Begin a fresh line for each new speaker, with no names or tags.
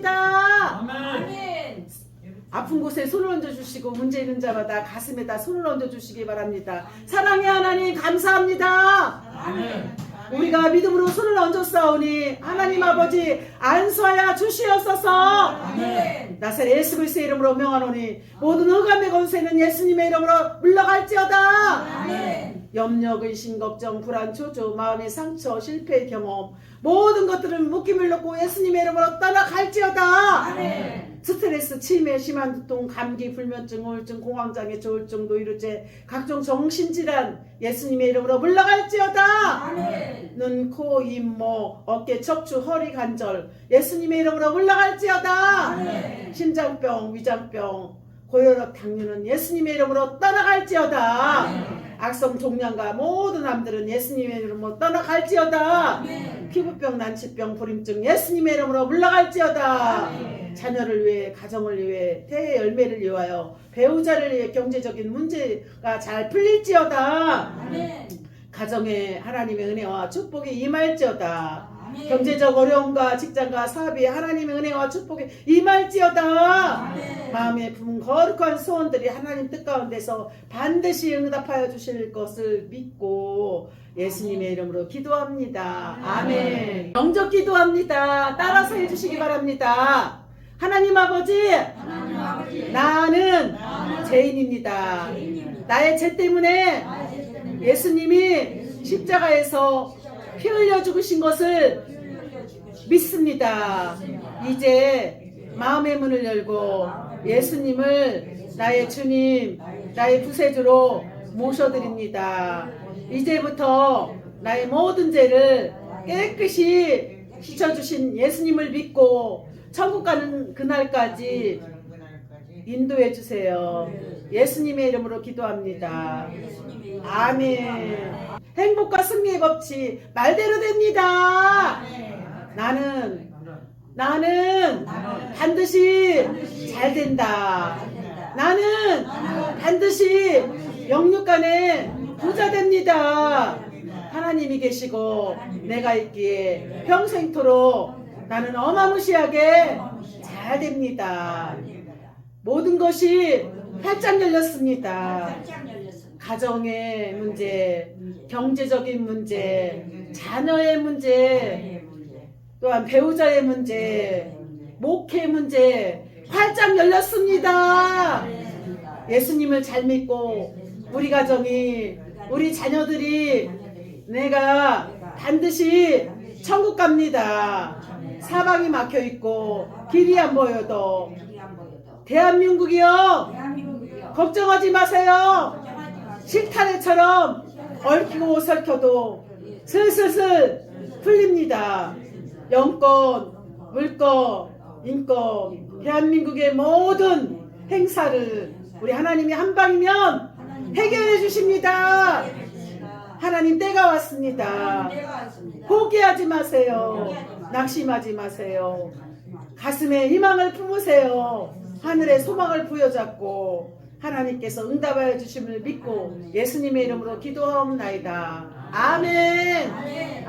바랍니다.
아멘.
아픈 곳에 손을 얹어주시고 문제 있는 자마다 가슴에다 손을 얹어주시기 바랍니다. 사랑의 하나님 감사합니다.
아멘.
우리가 믿음으로 손을 얹었사오니 하나님 아버지 안수하여 주시옵소서.
아멘.
나사렛 예수 그리스도의 이름으로 명하노니 모든 흑암의 권세는 예수님의 이름으로 물러갈지어다.
아멘.
염려, 근심, 걱정, 불안, 초조, 마음의 상처, 실패의 경험 모든 것들은 묶임을 놓고 예수님의 이름으로 떠나갈지어다.
아멘.
스트레스, 치매, 심한 두통, 감기, 불면증, 우울증, 공황장애, 조울증, 노이로제, 각종 정신질환 예수님의 이름으로 물러갈지어다.
아멘.
눈, 코, 입, 목, 어깨, 척추, 허리, 관절 예수님의 이름으로 물러갈지어다.
아멘.
심장병, 위장병, 고혈압, 당뇨는 예수님의 이름으로 떠나갈지어다. 악성 종양과 모든 암들은 예수님의 이름으로 떠나갈지어다. 피부병, 난치병, 불임증 예수님의 이름으로 물러갈지어다. 자녀를 위해, 가정을 위해, 태의 열매를 위하여, 배우자를 위해 경제적인 문제가 잘 풀릴지어다. 가정에 하나님의 은혜와 축복이 임할지어다.
아멘.
경제적 어려움과 직장과 사업에 하나님의 은혜와 축복이 임할지어다.
아멘.
마음에 품은 거룩한 소원들이 하나님 뜻 가운데서 반드시 응답하여 주실 것을 믿고 예수님의 이름으로 기도합니다. 아멘. 영적 기도합니다. 따라서 해주시기 바랍니다. 하나님 아버지,
하나님 아버지.
나는
나는
죄인입니다.
죄인입니다.
나의 죄 때문에
나의 죄 때문에
예수님이 십자가에서 피 흘려 죽으신 것을 믿습니다. 이제 마음의 문을 열고 예수님을 나의 주님, 나의 구세주로 모셔드립니다. 이제부터 나의 모든 죄를 깨끗이 씻어주신 예수님을 믿고 천국 가는 그날까지 인도해 주세요. 예수님의 이름으로 기도합니다.
예수님의 이름.
아멘. 행복과 승리의 법칙 말대로 됩니다. 나는 나는 반드시 잘 된다. 나는 반드시 영육간에 부자 됩니다. 하나님이 계시고 내가 있기에 평생토록 나는 어마무시하게 잘 됩니다. 모든 것이 활짝 열렸습니다. 가정의 문제, 경제적인 문제, 자녀의 문제, 또한 배우자의 문제, 목회 문제 활짝 열렸습니다. 예수님을 잘 믿고 우리 가정이 우리 자녀들이 내가 반드시 천국 갑니다. 사방이 막혀 있고 길이 안 보여도 대한민국이요
대한민국이요.
걱정하지 마세요.
걱정하지 마세요.
실타래처럼 얽히고 설켜도 슬슬슬 풀립니다. 영권, 물권, 인권, 대한민국의 모든 행사를 우리 하나님이 한 방이면 해결해 주십니다. 하나님 때가 왔습니다. 포기하지 마세요. 낙심하지 마세요. 가슴에 희망을 품으세요. 하늘에 소망을 부여잡고 하나님께서 응답하여 주심을 믿고 예수님의 이름으로 기도하옵나이다.
아멘.